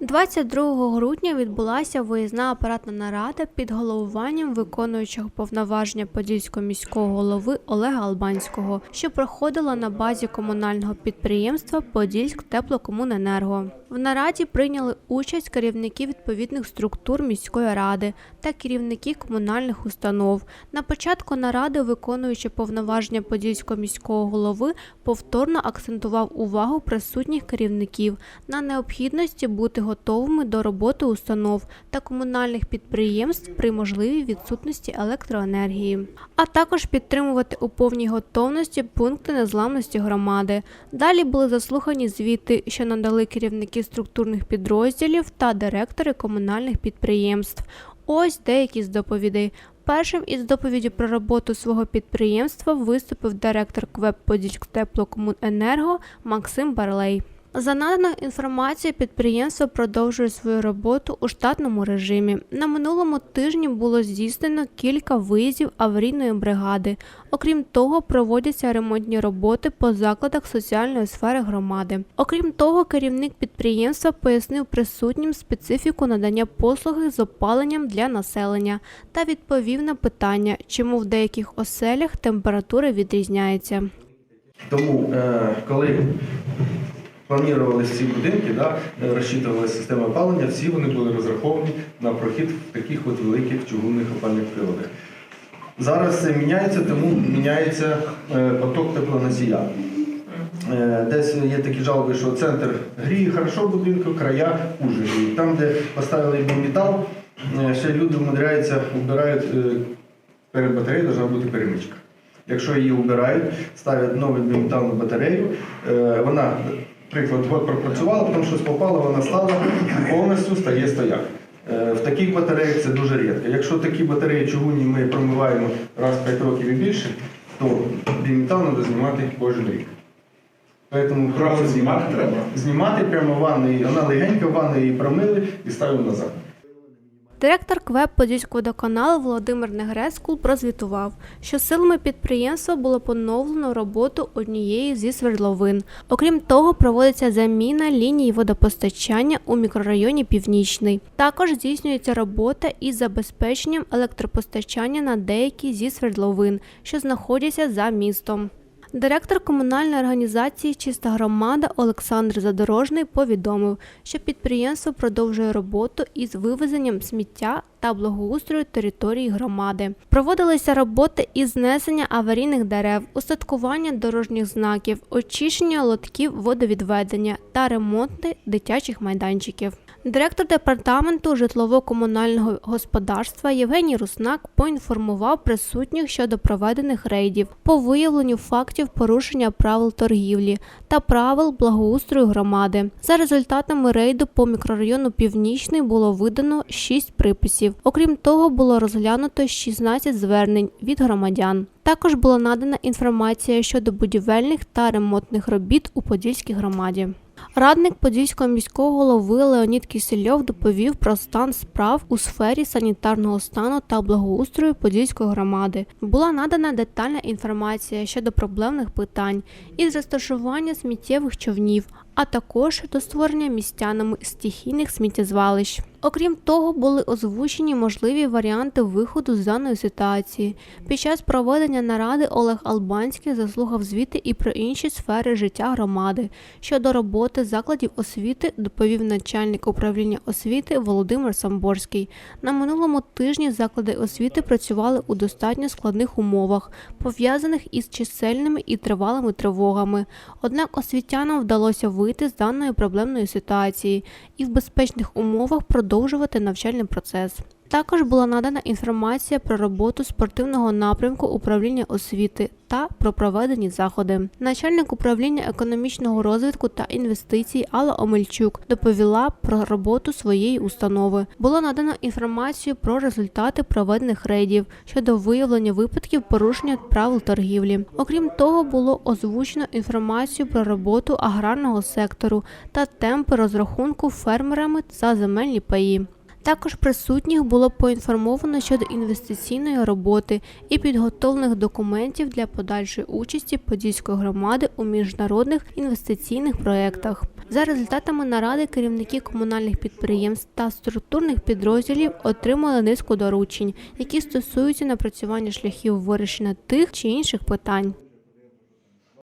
22 грудня відбулася виїзна апаратна нарада під головуванням виконуючого повноваження Подільського міського голови Олега Албанського, що проходила на базі комунального підприємства Подільськ теплокомуненерго. В нараді прийняли участь керівники відповідних структур міської ради та керівники комунальних установ. На початку наради виконуючи повноваження Подільського міського голови повторно акцентував увагу присутніх керівників на необхідності бути готовими до роботи установ та комунальних підприємств при можливій відсутності електроенергії, а також підтримувати у повній готовності пункти незламності громади. Далі були заслухані звіти, що надали керівники структурних підрозділів та директори комунальних підприємств. Ось деякі з доповідей. Першим із доповіді про роботу свого підприємства виступив директор КВЕП «Подільськтеплокомуненерго» Максим Барлей. За наданою інформацією, підприємство продовжує свою роботу у штатному режимі. На минулому тижні було здійснено кілька виїздів аварійної бригади. Окрім того, проводяться ремонтні роботи по закладах соціальної сфери громади. Окрім того, керівник підприємства пояснив присутнім специфіку надання послуги з опаленням для населення та відповів на питання, чому в деяких оселях температура відрізняється. Тому, е, коли планувалися ці будинки, да, е, розчитували системи опалення, всі вони були розраховані на прохід в таких от великих чугунних опальних приладах. Зараз це міняється, тому міняється е, поток теплоносія. Е, Десь є такі жалоби, що центр гріє хорошо будинку, края хуже гріють. Там, де поставили метал, ще люди вмудряються, вбирають перед батареєю должна бути перемичка. Якщо її вбирають, ставлять нову біметалну батарею, вона, приклад, год пропрацювала, потім щось попало, вона стала і повністю стає стояк. Е, В таких батареях це дуже рідко. Якщо такі батареї чугунні ми промиваємо раз в 5 років і більше, то біметал треба знімати кожен рік. Тому Просто знімати треба. знімати прямо ванни, вона легенько в ванни її промили і ставимо назад. Директор КВЕП Подільського водоканалу Володимир Негрескул прозвітував, що силами підприємства було поновлено роботу однієї зі свердловин. Окрім того, проводиться заміна ліній водопостачання у мікрорайоні Північний. Також здійснюється робота із забезпеченням електропостачання на деякі зі свердловин, що знаходяться за містом. Директор комунальної організації Чиста громада Олександр Задорожний повідомив, що підприємство продовжує роботу із вивезенням сміття та благоустрою території громади. Проводилися роботи із знесення аварійних дерев, устаткування дорожніх знаків, очищення лотків водовідведення та ремонти дитячих майданчиків. Директор департаменту житлово-комунального господарства Євгеній Руснак поінформував присутніх щодо проведених рейдів по виявленню фактів порушення правил торгівлі та правил благоустрою громади. За результатами рейду по мікрорайону Північний було видано 6 приписів. Окрім того, було розглянуто 16 звернень від громадян. Також була надана інформація щодо будівельних та ремонтних робіт у Подільській громаді. Радник Подільського міського голови Леонід Кісельов доповів про стан справ у сфері санітарного стану та благоустрою Подільської громади. Була надана детальна інформація щодо проблемних питань із розташування сміттєвих човнів, а також до створення містянами стихійних сміттєзвалищ. Окрім того, були озвучені можливі варіанти виходу з даної ситуації. Під час проведення наради Олег Албанський заслухав звіти і про інші сфери життя громади. Щодо роботи закладів освіти доповів начальник управління освіти Володимир Самборський. На минулому тижні заклади освіти працювали у достатньо складних умовах, пов'язаних із чисельними і тривалими тривогами. Однак освітянам вдалося вийти з даної проблемної ситуації і в безпечних умовах продовжувати навчальний процес. Також була надана інформація про роботу спортивного напрямку управління освіти та про проведені заходи. Начальник управління економічного розвитку та інвестицій Алла Омельчук доповіла про роботу своєї установи. Було надано інформацію про результати проведених рейдів щодо виявлення випадків порушення правил торгівлі. Окрім того, було озвучено інформацію про роботу аграрного сектору та темпи розрахунку фермерами за земельні паї. Також присутніх було поінформовано щодо інвестиційної роботи і підготовлених документів для подальшої участі Подільської громади у міжнародних інвестиційних проєктах. За результатами наради керівники комунальних підприємств та структурних підрозділів отримали низку доручень, які стосуються напрацювання шляхів вирішення тих чи інших питань.